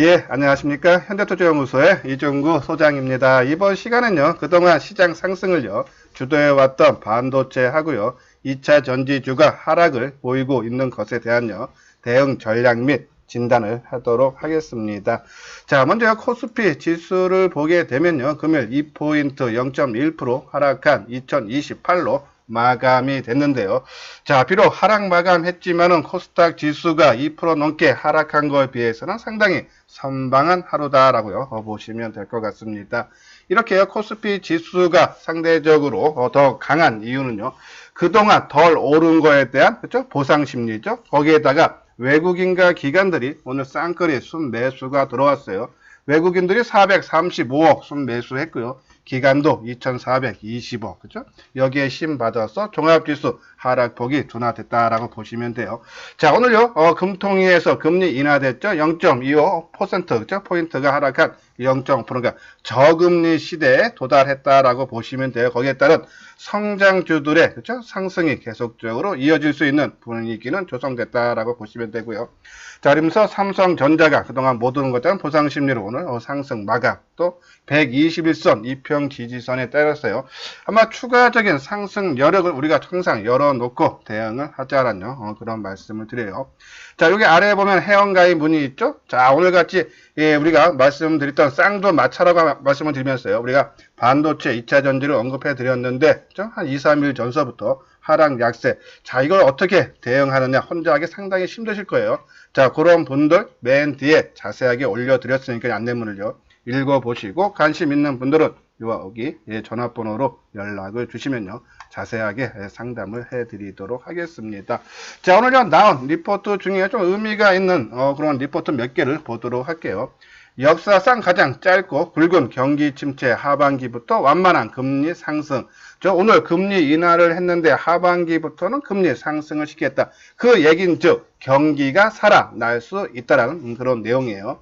예, 안녕하십니까. 현대투자연구소의 이종구 소장입니다. 이번 시간은요, 그동안 시장 상승을요, 주도해왔던 반도체 하고요, 2차 전지주가 하락을 보이고 있는 것에 대한요, 대응 전략 및 진단을 하도록 하겠습니다. 자, 먼저 코스피 지수를 보게 되면요, 금요일 2포인트 0.1% 하락한 2028로 마감이 됐는데요. 자, 비록 하락 마감했지만은 코스닥 지수가 2% 넘게 하락한 거에 비해서는 상당히 선방한 하루다라고요. 어, 보시면 될 것 같습니다. 이렇게 코스피 지수가 상대적으로 어, 더 강한 이유는요. 그동안 덜 오른 거에 대한 그죠? 보상 심리죠. 거기에다가 외국인과 기관들이 오늘 쌍끌이 순매수가 들어왔어요. 외국인들이 435억 순매수했고요. 기간도 2,420억, 그죠? 여기에 심 받아서 종합지수 하락폭이 둔화됐다라고 보시면 돼요. 자, 오늘요, 어, 금통위에서 금리 인하됐죠? 0.25%, 그죠? 포인트가 하락한 0.5%가 저금리 시대에 도달했다라고 보시면 돼요. 거기에 따른 성장주들의, 그죠? 상승이 계속적으로 이어질 수 있는 분위기는 조성됐다라고 보시면 되고요. 자, 그러면서 삼성전자가 그동안 못 것에 대한 보상 심리로 오늘 어, 상승 마감 또 121선 이평 지지선에 때렸어요. 아마 추가적인 상승 여력을 우리가 항상 열어놓고 대응을 하자라는 어, 그런 말씀을 드려요. 자, 여기 아래에 보면 회원가입 문의 있죠? 자, 오늘같이 예, 우리가 말씀드렸던 쌍도 마차라고 말씀을 드리면서요. 우리가 반도체 2차 전지를 언급해 드렸는데? 한 2, 3일 전서부터 하락 약세. 자, 이걸 어떻게 대응하느냐 혼자 하기 상당히 힘드실 거예요. 자, 그런 분들 맨 뒤에 자세하게 올려 드렸으니까 안내문을요. 읽어 보시고 관심 있는 분들은 여기 예, 전화번호로 연락을 주시면요. 자세하게 예, 상담을 해드리도록 하겠습니다. 자, 오늘 나온 리포트 중에 좀 의미가 있는 어, 그런 리포트 몇 개를 보도록 할게요. 역사상 가장 짧고 굵은 경기 침체 하반기부터 완만한 금리 상승. 저 오늘 금리 인하를 했는데 하반기부터는 금리 상승을 시켰다. 그 얘긴 즉 경기가 살아날 수 있다라는 그런 내용이에요.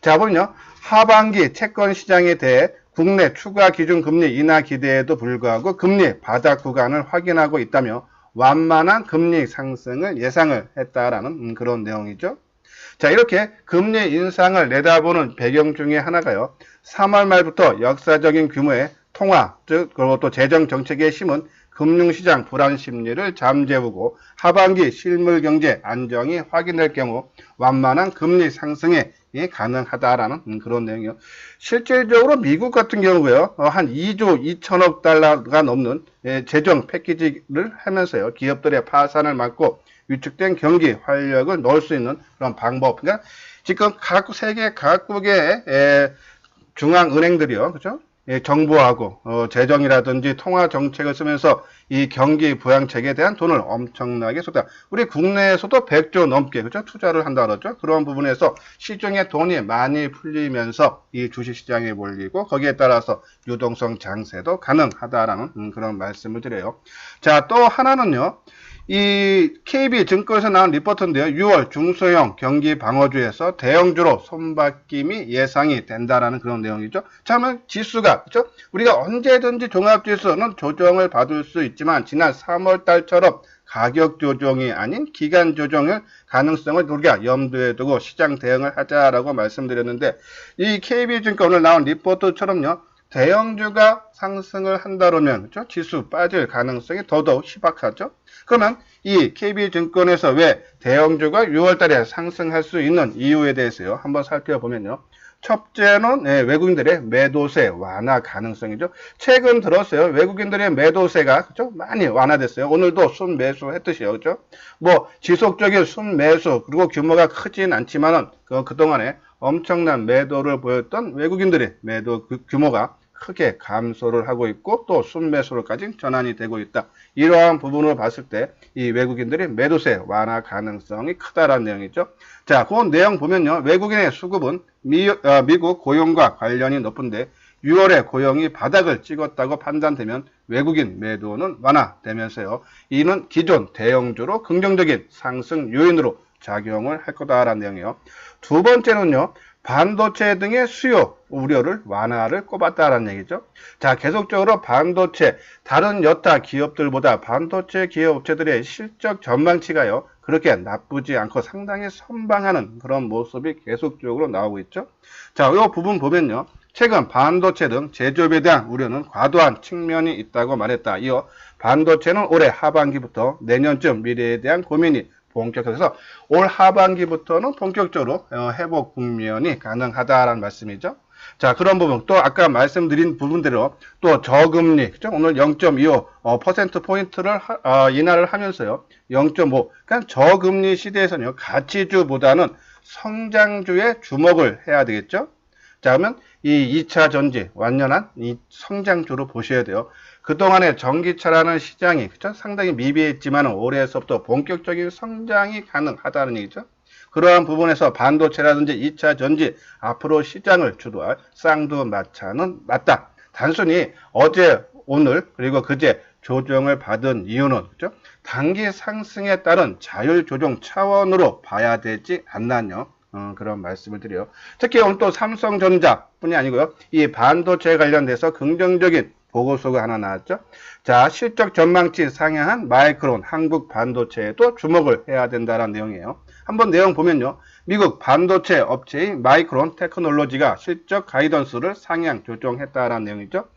자 보면요. 하반기 채권 시장에 대해 국내 추가 기준 금리 인하 기대에도 불구하고 금리 바닥 구간을 확인하고 있다며 완만한 금리 상승을 예상을 했다라는 그런 내용이죠. 자, 이렇게 금리 인상을 내다보는 배경 중에 하나가요. 3월 말부터 역사적인 규모의 통화, 즉, 그리고 또 재정 정책의 힘은 금융시장 불안 심리를 잠재우고 하반기 실물 경제 안정이 확인될 경우 완만한 금리 상승에 가능하다라는 그런 내용이요. 실질적으로 미국 같은 경우에요. 어, 한 2조 2천억 달러가 넘는 예, 재정 패키지를 하면서요. 기업들의 파산을 막고 위축된 경기 활력을 넣을 수 있는 그런 방법. 그러니까 지금 각 세계 각국의 에, 중앙은행들이요, 그죠? 예, 정부하고 어, 재정이라든지 통화 정책을 쓰면서 이 경기 부양책에 대한 돈을 엄청나게 쏟아. 우리 국내에서도 100조 넘게 그죠 투자를 한다 그러죠. 그런 부분에서 시중에 돈이 많이 풀리면서 이 주식시장에 몰리고 거기에 따라서 유동성 장세도 가능하다라는 음, 그런 말씀을 드려요. 자, 또 하나는요. 이 KB증권에서 나온 리포트인데요. 6월 중소형 경기 방어주에서 대형주로 손바뀜이 예상이 된다라는 그런 내용이죠. 참은 지수가 그렇죠? 우리가 언제든지 종합지수는 조정을 받을 수 있지만 지난 3월 달처럼 가격 조정이 아닌 기간 조정의 가능성을 우리가 염두에 두고 시장 대응을 하자라고 말씀드렸는데 이 KB증권 오늘 나온 리포트처럼요. 대형주가 상승을 한다면 그렇죠? 지수 빠질 가능성이 더더욱 희박하죠. 그러면 이 KB증권에서 왜 대형주가 6월달에 상승할 수 있는 이유에 대해서요 한번 살펴보면요. 첫째는 네, 외국인들의 매도세 완화 가능성이죠. 최근 들었어요. 외국인들의 매도세가 그죠? 많이 완화됐어요. 오늘도 순매수 했듯이요. 그죠? 뭐 지속적인 순매수 그리고 규모가 크진 않지만은 그, 그동안에 엄청난 매도를 보였던 외국인들의 매도 그 규모가 크게 감소를 하고 있고 또 순매수로까지 전환이 되고 있다. 이러한 부분을 봤을 때 이 외국인들의 매도세 완화 가능성이 크다라는 내용이죠. 자, 그 내용 보면요. 외국인의 수급은 미, 어, 미국 고용과 관련이 높은데 6월에 고용이 바닥을 찍었다고 판단되면 외국인 매도는 완화되면서요. 이는 기존 대형주로 긍정적인 상승 요인으로 작용을 할 거다라는 내용이에요. 두 번째는요. 반도체 등의 수요 우려를 완화를 꼽았다라는 얘기죠. 자, 계속적으로 반도체 다른 여타 기업들보다 반도체 기업 업체들의 실적 전망치가요. 그렇게 나쁘지 않고 상당히 선방하는 그런 모습이 계속적으로 나오고 있죠. 자, 이 부분 보면요. 최근 반도체 등 제조업에 대한 우려는 과도한 측면이 있다고 말했다. 이어 반도체는 올해 하반기부터 내년쯤 미래에 대한 고민이 본격화돼서 올 하반기부터는 본격적으로 어, 회복 국면이 가능하다라는 말씀이죠. 자, 그런 부분 또 아까 말씀드린 부분대로 또 저금리 그죠? 오늘 0.25 어, 퍼센트 포인트를 하- 어, 인하를 하면서요. 0.5 그러니까 저금리 시대에서는요. 가치주보다는 성장주에 주목을 해야 되겠죠. 자, 그러면 이 2차 전지 완연한 이 성장주로 보셔야 돼요. 그동안에 전기차라는 시장이 그죠? 상당히 미비했지만 올해에서부터 본격적인 성장이 가능하다는 얘기죠. 그러한 부분에서 반도체라든지 2차 전지 앞으로 시장을 주도할 쌍두마차는 맞다. 단순히 어제 오늘 그리고 그제 조정을 받은 이유는 그죠? 단기 상승에 따른 자율 조정 차원으로 봐야 되지 않나요? 어, 그런 말씀을 드려요. 특히 오늘 또 삼성전자 뿐이 아니고요. 이 반도체 관련돼서 긍정적인 보고서가 하나 나왔죠. 자, 실적 전망치 상향한 마이크론 한국 반도체에도 주목을 해야 된다는 내용이에요. 한번 내용 보면요. 미국 반도체 업체인 마이크론 테크놀로지가 실적 가이던스를 상향 조정했다라는 내용이죠.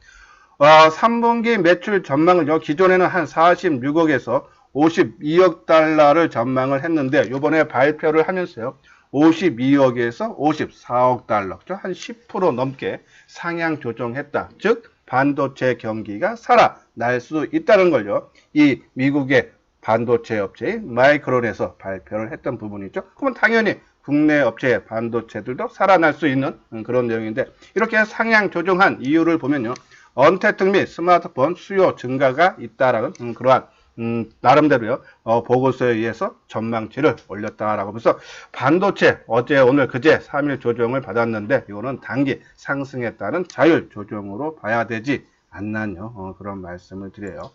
어, 3분기 매출 전망을요. 기존에는 한 46억에서 52억 달러를 전망을 했는데 이번에 발표를 하면서요. 52억에서 54억 달러? 한 10% 넘게 상향 조정했다. 즉 반도체 경기가 살아날 수 있다는 걸요. 이 미국의 반도체 업체인 마이크론에서 발표를 했던 부분이죠. 그러면 당연히 국내 업체의 반도체들도 살아날 수 있는 음, 그런 내용인데 이렇게 상향 조정한 이유를 보면요. 언택트 및 스마트폰 수요 증가가 있다라는 음, 그러한 음, 나름대로요 어, 보고서에 의해서 전망치를 올렸다라고 하면서 반도체 어제 오늘 그제 3일 조정을 받았는데 이거는 단기 상승에 따른 자율 조정으로 봐야 되지 않나요? 어, 그런 말씀을 드려요.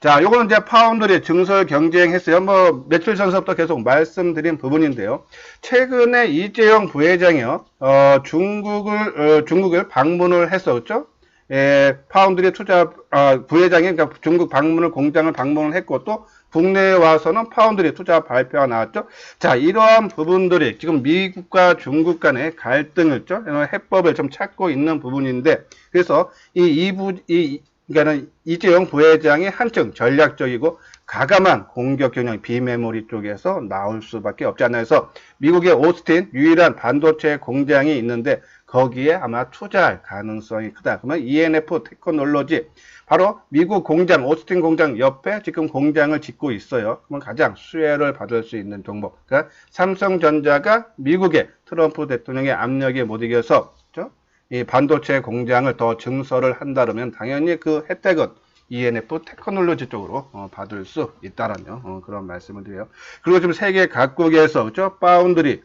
자, 요거는 이제 파운드리 증설 경쟁했어요. 뭐 며칠 전서부터 계속 말씀드린 부분인데요. 최근에 이재용 부회장이요, 어, 중국을 어, 중국을 방문을 했었죠. 예, 파운드리 투자 아, 부회장이 그러니까 중국 방문을 공장을 방문을 했고 또 국내에 와서는 파운드리 투자 발표가 나왔죠. 자, 이러한 부분들이 지금 미국과 중국 간의 갈등을 죠 해법을 좀 찾고 있는 부분인데 그래서 이 이부 이 그러니까는 이재용 부회장이 한층 전략적이고 가감한 공격 경영 비메모리 쪽에서 나올 수밖에 없지 않나 해서 미국의 오스틴 유일한 반도체 공장이 있는데 거기에 아마 투자할 가능성이 크다. 그러면 ENF 테크놀로지 바로 미국 공장 오스틴 공장 옆에 지금 공장을 짓고 있어요. 그러면 가장 수혜를 받을 수 있는 종목. 그러니까 삼성전자가 미국의 트럼프 대통령의 압력에 못 이겨서 그죠? 이 반도체 공장을 더 증설을 한다면 당연히 그 혜택은 ENF 테크놀로지 쪽으로 어, 받을 수 있다라는 어, 그런 말씀을 드려요. 그리고 지금 세계 각국에서 그죠? 파운드리 이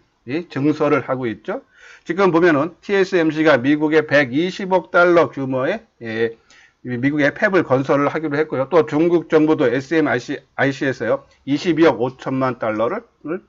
증설을 하고 있죠. 지금 보면은 TSMC가 미국의 120억 달러 규모의 예, 미국의 팹을 건설을 하기로 했고요. 또 중국 정부도 SMIC에서요 22억 5천만 달러를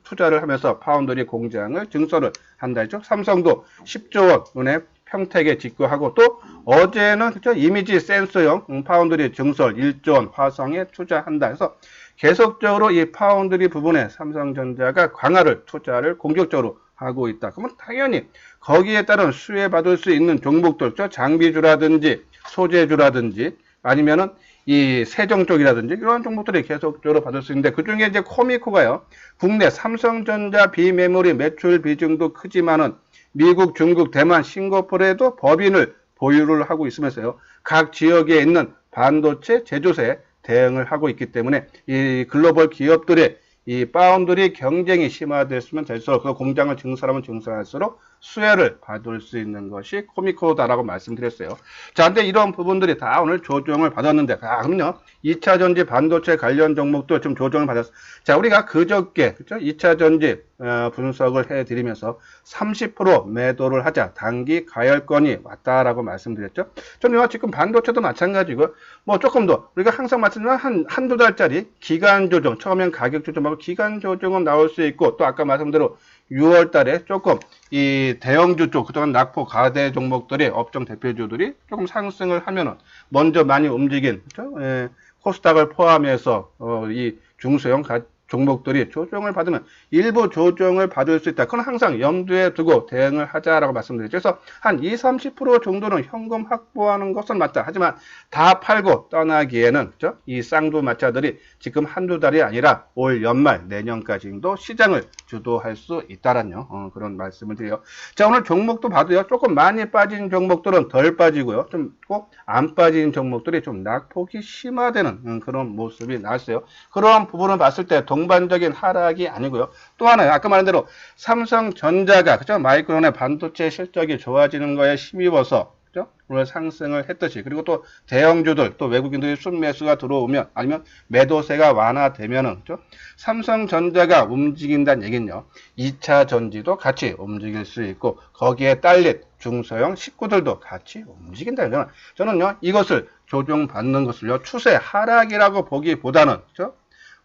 투자를 하면서 파운드리 공장을 증설을 한다 했죠. 삼성도 10조 원의 평택에 짓고하고 또 어제는 그죠 이미지 센서용 음, 파운드리 증설 1조 원 화성에 투자한다 해서 계속적으로 이 파운드리 부분에 삼성전자가 강화를 투자를 공격적으로 하고 있다. 그러면 당연히 거기에 따른 수혜받을 수 있는 종목들, 죠 장비주라든지 소재주라든지 아니면은 이 세정 쪽이라든지 이런 종목들이 계속적으로 받을 수 있는데 그 중에 이제 코미코가요. 국내 삼성전자 비메모리 매출 비중도 크지만은 미국, 중국, 대만, 싱가포르에도 법인을 보유를 하고 있으면서요. 각 지역에 있는 반도체 제조사에 대응을 하고 있기 때문에 이 글로벌 기업들의 이 파운드리 경쟁이 심화됐으면 될수록 그 공장을 증설하면 증설할수록 수혜를 받을 수 있는 것이 코미코다라고 말씀드렸어요. 자, 근데 이런 부분들이 다 오늘 조정을 받았는데, 아, 그럼요. 2차 전지 반도체 관련 종목도 좀 조정을 받았어요. 자, 우리가 그저께, 그죠? 2차 전지 어, 분석을 해드리면서 30% 매도를 하자. 단기 가열권이 왔다라고 말씀드렸죠. 저는 지금 반도체도 마찬가지고, 뭐 조금 더, 우리가 항상 말씀드리면 한, 한두 달짜리 기간 조정, 처음엔 가격 조정하고 어, 기간 조정은 나올 수 있고 또 아까 말씀대로 6월 달에 조금 이 대형주 쪽 그동안 낙폭 가대 종목들이 업종 대표주들이 조금 상승을 하면은 먼저 많이 움직인 그죠? 예, 코스닥을 포함해서 어, 이 중소형 가- 종목들이 조정을 받으면 일부 조정을 받을 수 있다. 그건 항상 염두에 두고 대응을 하자라고 말씀드리죠. 그래서 한 20, 30% 정도는 현금 확보하는 것은 맞다. 하지만 다 팔고 떠나기에는 그죠? 이 쌍두마차들이 지금 한두 달이 아니라 올 연말 내년까지도 시장을 주도할 수 있다라는 어, 그런 말씀을 드려요. 자 오늘 종목도 봐도요. 조금 많이 빠진 종목들은 덜 빠지고요. 좀 꼭 안 빠진 종목들이 좀 낙폭이 심화되는 음, 그런 모습이 나왔어요. 그런 부분을 봤을 때 동 반적인 하락이 아니고요. 또 하나 아까 말한 대로 삼성전자가 그죠? 마이크론의 반도체 실적이 좋아지는 거에 힘입어서 그죠? 오늘 상승을 했듯이 그리고 또 대형주들 또 외국인들이 순매수가 들어오면 아니면 매도세가 완화되면은 그죠? 삼성전자가 움직인다는 얘기는요. 2차 전지도 같이 움직일 수 있고 거기에 딸린 중소형 식구들도 같이 움직인다는 거는. 저는요 이것을 조정받는 것을요 추세 하락이라고 보기보다는 그죠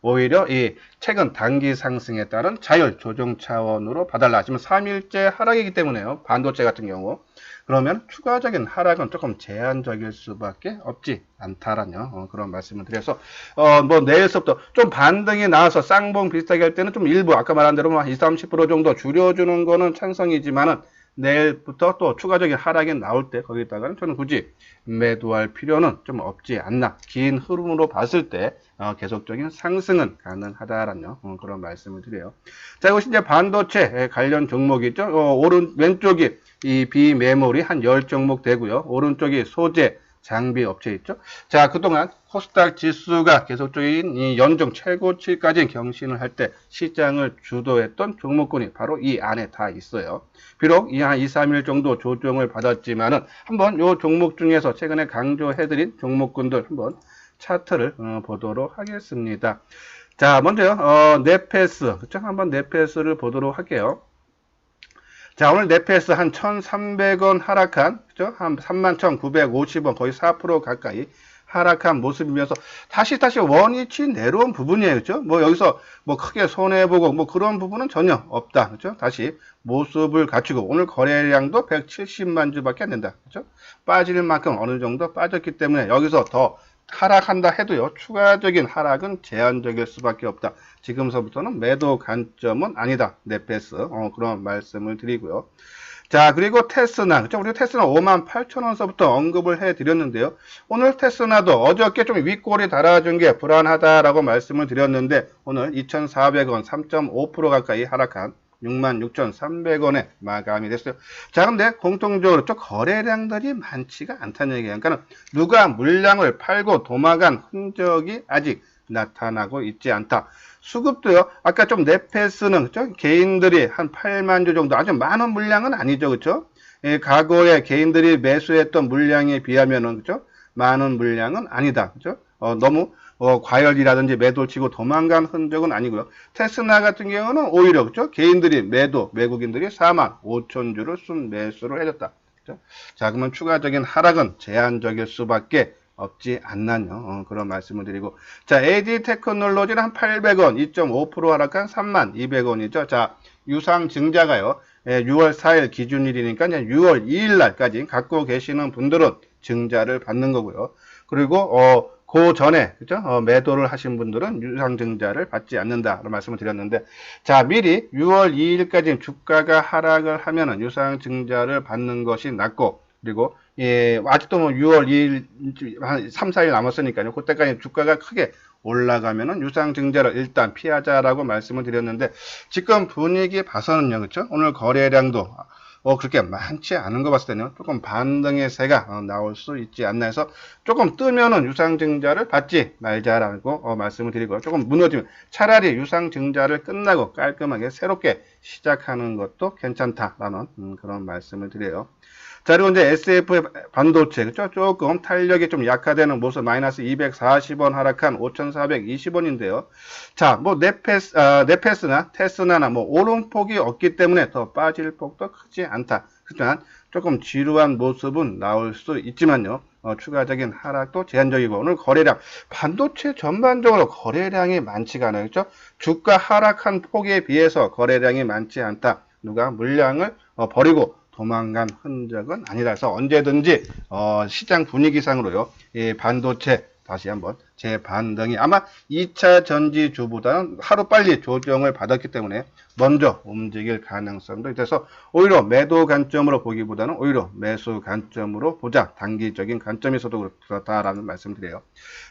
오히려 이 최근 단기 상승에 따른 자율 조정 차원으로 봐달라. 지금 3일째 하락이기 때문에요. 반도체 같은 경우. 그러면 추가적인 하락은 조금 제한적일 수밖에 없지 않다라는 어, 그런 말씀을 드려서 어, 뭐 내일서부터 좀 반등이 나와서 쌍봉 비슷하게 할 때는 좀 일부 아까 말한 대로 한 20, 30% 정도 줄여주는 거는 찬성이지만은 내일부터 또 추가적인 하락이 나올 때 거기다가는 저는 굳이 매도할 필요는 좀 없지 않나 긴 흐름으로 봤을 때 어, 계속적인 상승은 가능하다라는 어, 그런 말씀을 드려요. 자 이것이 이제 반도체 관련 종목이죠. 어, 오른 왼쪽이 이 비메모리 한 10종목 되고요. 오른쪽이 소재 장비 업체 있죠. 자, 그동안 코스닥 지수가 계속적인 이 연중 최고치까지 경신을 할 때 시장을 주도했던 종목군이 바로 이 안에 다 있어요. 비록 이 한 2, 3일 정도 조정을 받았지만은 한번 요 종목 중에서 최근에 강조해드린 종목군들 한번 차트를 어, 보도록 하겠습니다. 자, 먼저요, 어, 네페스. 그쵸? 한번 네페스를 보도록 할게요. 자, 오늘 네페스 한 1,300원 하락한, 그죠? 한 31,950원, 거의 4% 가까이 하락한 모습이면서 다시 다시 원위치 내려온 부분이에요. 그죠? 뭐 여기서 뭐 크게 손해보고 뭐 그런 부분은 전혀 없다. 그죠? 다시 모습을 갖추고 오늘 거래량도 170만 주밖에 안 된다. 그죠? 빠질 만큼 어느 정도 빠졌기 때문에 여기서 더 하락한다 해도요, 추가적인 하락은 제한적일 수밖에 없다. 지금서부터는 매도 관점은 아니다. 네페스. 어, 그런 말씀을 드리고요. 자, 그리고 테스나. 그쵸? 우리 테스나 58,000원서부터 언급을 해 드렸는데요. 오늘 테스나도 어저께 좀 윗골이 달아준 게 불안하다라고 말씀을 드렸는데, 오늘 2,400원, 3.5% 가까이 하락한 66,300원에 마감이 됐어요. 자, 근데 공통적으로 저 거래량들이 많지가 않다는 얘기예요. 그러니까 누가 물량을 팔고 도망간 흔적이 아직 나타나고 있지 않다. 수급도요. 아까 좀 네페스는 그죠? 개인들이 한 8만 주 정도 아주 많은 물량은 아니죠. 그죠? 예, 과거에 개인들이 매수했던 물량에 비하면은 그죠? 많은 물량은 아니다. 그죠? 어, 너무 어, 과열이라든지 매도를 치고 도망간 흔적은 아니고요. 테스나 같은 경우는 오히려 그죠? 개인들이 매도, 외국인들이 4만 5천 주를 순 매수를 해줬다. 그죠? 자, 그러면 추가적인 하락은 제한적일 수밖에 없지 않나요? 어, 그런 말씀을 드리고. 자, AD 테크놀로지는 한 800원, 2.5% 하락한 3만 200원이죠. 자, 유상 증자가요. 예, 6월 4일 기준일이니까 이제 6월 2일 날까지 갖고 계시는 분들은 증자를 받는 거고요. 그리고 어, 그 전에 그죠? 어, 매도를 하신 분들은 유상증자를 받지 않는다라는 말씀을 드렸는데 자 미리 6월 2일까지 주가가 하락을 하면은 유상증자를 받는 것이 낫고 그리고 예, 아직도 뭐 6월 2일 한 3, 4일 남았으니까요. 그때까지 주가가 크게 올라가면은 유상증자를 일단 피하자라고 말씀을 드렸는데 지금 분위기 봐서는요, 그렇죠? 오늘 거래량도 어, 그렇게 많지 않은 거 봤을 때는 조금 반등의 세가 어, 나올 수 있지 않나 해서 조금 뜨면은 유상증자를 받지 말자라고 어, 말씀을 드리고요. 조금 무너지면 차라리 유상증자를 끝나고 깔끔하게 새롭게 시작하는 것도 괜찮다라는 음, 그런 말씀을 드려요. 자, 그리고 이제 SF 반도체, 그죠? 조금 탄력이 좀 약화되는 모습, 마이너스 240원 하락한 5,420원인데요. 자, 뭐, 네페스, 아, 네페스나 테스나나 뭐, 오름폭이 없기 때문에 더 빠질 폭도 크지 않다. 하지만 조금 지루한 모습은 나올 수 있지만요. 어, 추가적인 하락도 제한적이고 오늘 거래량 반도체 전반적으로 거래량이 많지가 않아요. 그렇죠? 주가 하락한 폭에 비해서 거래량이 많지 않다. 누가 물량을 어, 버리고 도망간 흔적은 아니라서 언제든지 어, 시장 분위기상으로요. 이 반도체 다시 한번 재반등이 아마 2차 전지주보다는 하루 빨리 조정을 받았기 때문에 먼저 움직일 가능성도 있어서 오히려 매도 관점으로 보기보다는 오히려 매수 관점으로 보자. 단기적인 관점에서도 그렇다라는 말씀드려요.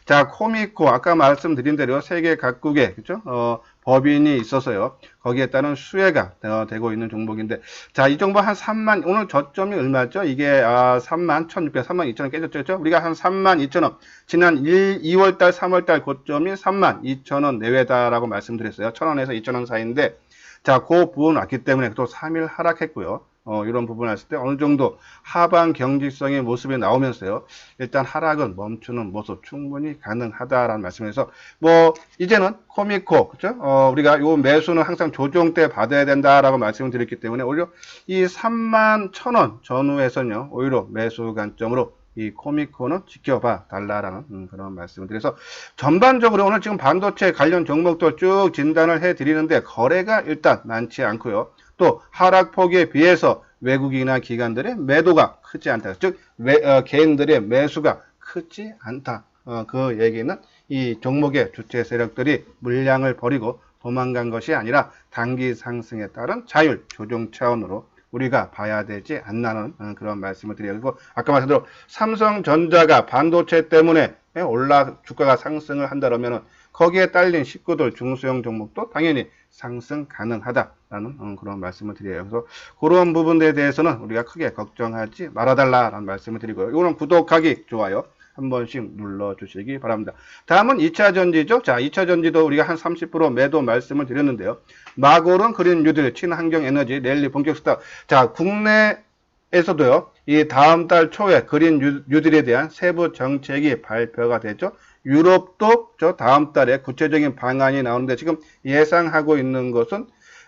자, 코미코 아까 말씀드린 대로 세계 각국에 그죠? 어, 법인이 있어서요. 거기에 따른 수혜가 어, 되고 있는 종목인데 자, 이 종목 한 3만 오늘 저점이 얼마죠? 이게 아, 3만 1,600, 3만 2천 원 깨졌죠. 그렇죠? 우리가 한 3만 2천 원. 지난 1, 2월 달, 3월 달 고점이 3만 2천 원 내외다라고 말씀드렸어요. 1,000원에서 2천 원 사이인데 자, 그 부분 왔기 때문에 또 3일 하락했고요. 어, 이런 부분 왔을 때 어느 정도 하방 경직성의 모습이 나오면서요. 일단 하락은 멈추는 모습 충분히 가능하다라는 말씀에서 뭐 이제는 코미코 그죠? 어, 우리가 요 매수는 항상 조정 때 받아야 된다라고 말씀을 드렸기 때문에 오히려 이 3만 1,000원 전후에서는요. 오히려 매수 관점으로 이 코미코는 지켜봐 달라라는 음, 그런 말씀을 드려서 전반적으로 오늘 지금 반도체 관련 종목들 쭉 진단을 해 드리는데 거래가 일단 많지 않고요. 또 하락폭에 비해서 외국인이나 기관들의 매도가 크지 않다. 즉 매, 어, 개인들의 매수가 크지 않다. 어, 그 얘기는 이 종목의 주체 세력들이 물량을 버리고 도망간 것이 아니라 단기 상승에 따른 자율 조정 차원으로 우리가 봐야 되지 않나는 어, 그런 말씀을 드려요. 그리고 아까 말씀대로 삼성전자가 반도체 때문에 올라 주가가 상승을 한다면은 거기에 딸린 식구들 중소형 종목도 당연히 상승 가능하다 라는 어, 그런 말씀을 드려요. 그래서 그런 부분에 대해서는 우리가 크게 걱정하지 말아달라라는 말씀을 드리고요. 이거는 구독하기 좋아요. 한 번씩 눌러주시기 바랍니다. 다음은 2차 전지죠. 자, 2차 전지도 우리가 한 30% 매도 말씀을 드렸는데요. 마골은 그린 뉴딜, 친환경 에너지, 랠리 본격 스타. 자, 국내에서도요. 이 다음 달 초에 그린 뉴- 뉴딜에 대한 세부 정책이 발표가 됐죠. 유럽도 저 다음 달에 구체적인 방안이 나오는데 지금 예상하고 있는 것은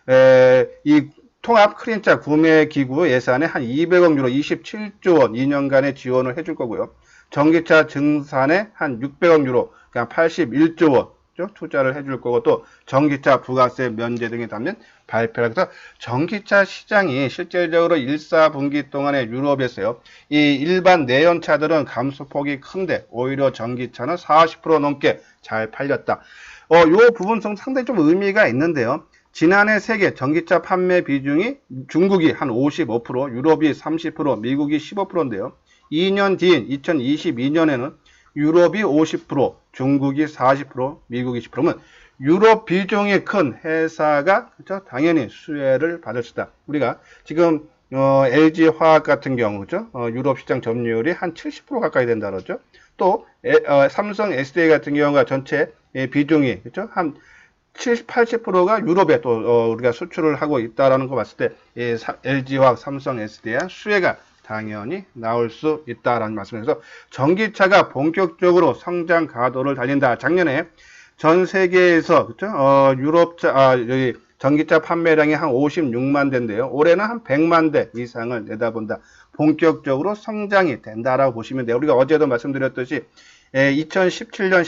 에, 이 통합 크린차 구매 기구 예산에 한 200억 유로 27조 원 2년간의 지원을 해줄 거고요. 전기차 증산에 한 600억 유로 그냥 81조 원 투자를 해줄 거고 또 전기차 부가세 면제 등이 담는 발표를 해서 전기차 시장이 실질적으로 1, 4분기 동안에 유럽에서요. 이 일반 내연차들은 감소폭이 큰데 오히려 전기차는 40% 넘게 잘 팔렸다. 어, 요 부분성 상당히 좀 의미가 있는데요. 지난해 세계 전기차 판매 비중이 중국이 한 55%, 유럽이 30%, 미국이 15%인데요. 2년 뒤인 2022년에는 유럽이 50%, 중국이 40%, 미국이 10%면 유럽 비중이 큰 회사가 그죠? 당연히 수혜를 받을 수 있다. 우리가 지금 어, LG 화학 같은 경우 그죠? 어, 유럽 시장 점유율이 한 70% 가까이 된다 그러죠. 또 에, 어, 삼성 SDI 같은 경우가 전체 의 비중이 그죠? 한 70, 80%가 유럽에 또 어, 우리가 수출을 하고 있다라는 거 봤을 때이 LG화학, 삼성 SDI 수혜가 당연히 나올 수 있다라는 말씀에서 전기차가 본격적으로 성장 가도를 달린다. 작년에 전 세계에서 그죠? 어, 유럽차 아, 여기 전기차 판매량이 한 56만 대인데요. 올해는 한 100만 대 이상을 내다본다. 본격적으로 성장이 된다라고 보시면 돼요. 우리가 어제도 말씀드렸듯이 에, 2017년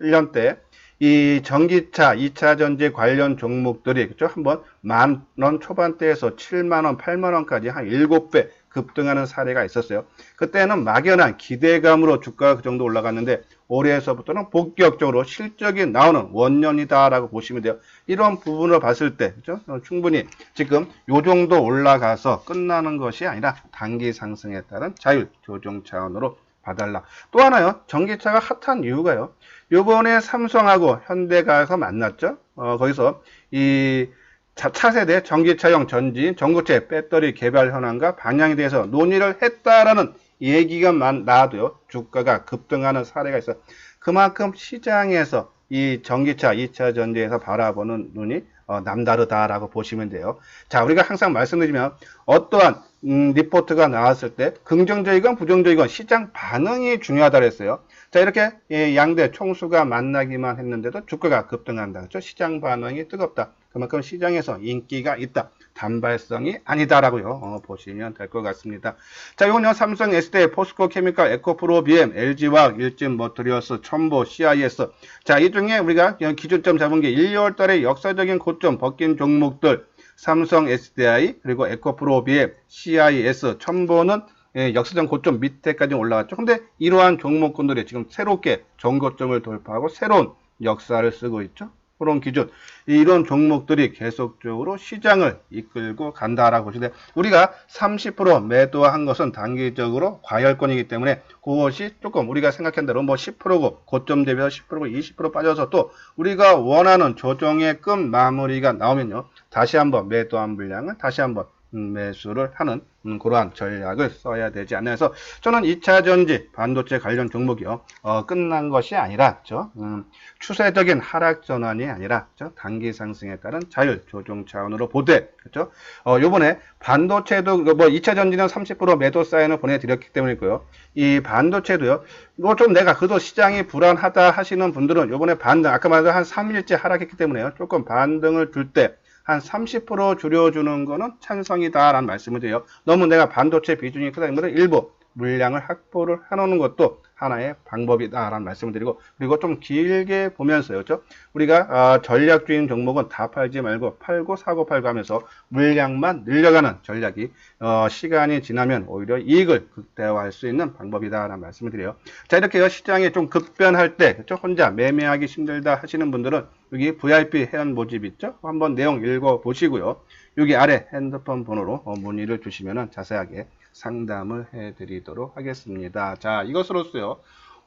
18년 때 이 전기차 2차 전지 관련 종목들이 그죠? 한번 만 원 초반대에서 7만 원, 8만 원까지 한 7배 급등하는 사례가 있었어요. 그때는 막연한 기대감으로 주가가 그 정도 올라갔는데 올해에서부터는 본격적으로 실적이 나오는 원년이다라고 보시면 돼요. 이런 부분을 봤을 때 그죠? 어, 충분히 지금 요 정도 올라가서 끝나는 것이 아니라 단기 상승에 따른 자율 조정 차원으로 봐달라. 또 하나요. 전기차가 핫한 이유가요. 요번에 삼성하고 현대가에서 만났죠. 어, 거기서 이 차, 차세대 전기차용 전지 전고체 배터리 개발 현황과 방향에 대해서 논의를 했다라는 얘기가 만- 나와도요. 주가가 급등하는 사례가 있어. 그만큼 시장에서 이 전기차 2차 전지에서 바라보는 눈이 어, 남다르다라고 보시면 돼요. 자, 우리가 항상 말씀드리면 어떠한 음, 리포트가 나왔을 때 긍정적이건 부정적이건 시장 반응이 중요하다 그랬어요. 자, 이렇게 예, 양대 총수가 만나기만 했는데도 주가가 급등한다. 그렇죠? 시장 반응이 뜨겁다. 그만큼 시장에서 인기가 있다. 단발성이 아니다라고요. 어, 보시면 될 것 같습니다. 자, 이건요. 삼성, SDI, 포스코 케미칼, 에코프로, BM, LG화학, 일진 모터리어스, 첨보, CIS. 자, 이 중에 우리가 기준점 잡은 게 1, 2월 달에 역사적인 고점 벗긴 종목들 삼성, SDI, 그리고 에코프로, BM, CIS, 첨보는 예, 역사적 고점 밑에까지 올라갔죠. 근데 이러한 종목군들이 지금 새롭게 정고점을 돌파하고 새로운 역사를 쓰고 있죠. 그런 기준. 이런 종목들이 계속적으로 시장을 이끌고 간다라고 보시는데 우리가 30% 매도한 것은 단기적으로 과열권이기 때문에 그것이 조금 우리가 생각한 대로 뭐 10%고 고점 대비해서 10%고 20% 빠져서 또 우리가 원하는 조정의 끝 마무리가 나오면요. 다시 한번 매도한 물량을 다시 한번 음, 매수를 하는 음, 그러한 전략을 써야 되지 않나 해서 저는 2차 전지 반도체 관련 종목이요. 어, 끝난 것이 아니라 저 음, 추세적인 하락 전환이 아니라 저 단기 상승에 따른 자율 조정 차원으로 보되 그렇죠? 어, 요번에 반도체도 뭐 2차 전지는 30% 매도 사인을 보내드렸기 때문이고요. 이 반도체도요. 뭐 좀 내가 그도 시장이 불안하다 하시는 분들은 요번에 반등 아까 말한 한 3일째 하락했기 때문에요. 조금 반등을 줄때 한 30% 줄여주는 거는 찬성이다라는 말씀을 드려요. 너무 내가 반도체 비중이 크다 이러면 일부 물량을 확보를 해놓는 것도 하나의 방법이다라는 말씀을 드리고 그리고 좀 길게 보면서요. 그렇죠? 우리가 아, 전략주인 종목은 다 팔지 말고 팔고 사고 팔고 하면서 물량만 늘려가는 전략이 어, 시간이 지나면 오히려 이익을 극대화할 수 있는 방법이다라는 말씀을 드려요. 자 이렇게 시장이 좀 급변할 때 그렇죠? 혼자 매매하기 힘들다 하시는 분들은 여기 VIP 회원 모집 있죠? 한번 내용 읽어 보시고요. 여기 아래 핸드폰 번호로 어, 문의를 주시면 자세하게 상담을 해드리도록 하겠습니다. 자, 이것으로서요.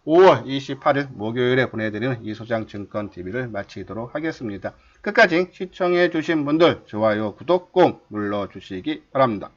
5월 28일 목요일에 보내드리는 이소장 증권 TV를 마치도록 하겠습니다. 끝까지 시청해 주신 분들 좋아요, 구독 꼭 눌러주시기 바랍니다.